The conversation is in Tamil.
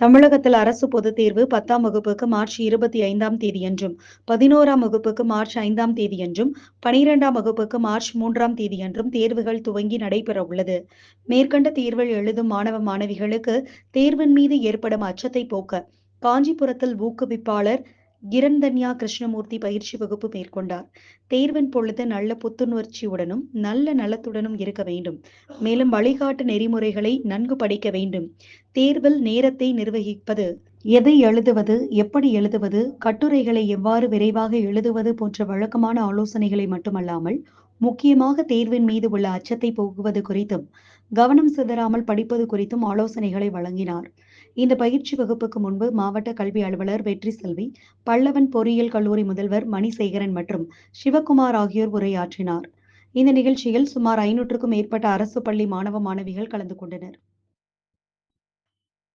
தமிழகத்தில் அரசு பொதுத் தேர்வு பத்தாம் வகுப்புக்கு மார்ச் இருபத்தி ஐந்தாம் தேதியன்றும் பதினோராம் வகுப்புக்கு மார்ச் ஐந்தாம் தேதியன்றும் பனிரெண்டாம் வகுப்புக்கு மார்ச் மூன்றாம் தேதியன்றும் தேர்வுகள் துவங்கி நடைபெற உள்ளது. மேற்கண்ட தேர்வில் எழுதும் மாணவ மாணவிகளுக்கு தேர்வின் மீது ஏற்படும் அச்சத்தை போக்க காஞ்சிபுரத்தில் ஊக்குவிப்பாளர் கிரண்தன்யா கிருஷ்ணமூர்த்தி பயிற்சி வகுப்பு மேற்கொண்டார். தேர்வின் பொழுது நல்ல புத்துணர்ச்சியுடனும் நல்ல நலத்துடனும் இருக்க வேண்டும். மேலும் வழிகாட்டு நெறிமுறைகளை நன்கு படிக்க வேண்டும். தேர்வில் நேரத்தை நிர்வகிப்பது எதை எழுதுவது எப்படி எழுதுவது கட்டுரைகளை எவ்வாறு விரைவாக எழுதுவது போன்ற வழக்கமான ஆலோசனைகளை மட்டுமல்லாமல் முக்கியமாக தேர்வின் மீது உள்ள அச்சத்தை போக்குவது குறித்தும் கவனம் சிதறாமல் படிப்பது குறித்தும் ஆலோசனைகளை வழங்கினார். இந்த பயிற்சி வகுப்புக்கு முன்பு மாவட்ட கல்வி அலுவலர் வெற்றி செல்வி பல்லவன் பொறியியல் கல்லூரி முதல்வர் மணிசேகரன் மற்றும் சிவகுமார் ஆகியோர் உரையாற்றினார். இந்த நிகழ்ச்சியில் சுமார் ஐநூற்றுக்கும் மேற்பட்ட அரசு பள்ளி மாணவ மாணவிகள் கலந்து கொண்டனர்.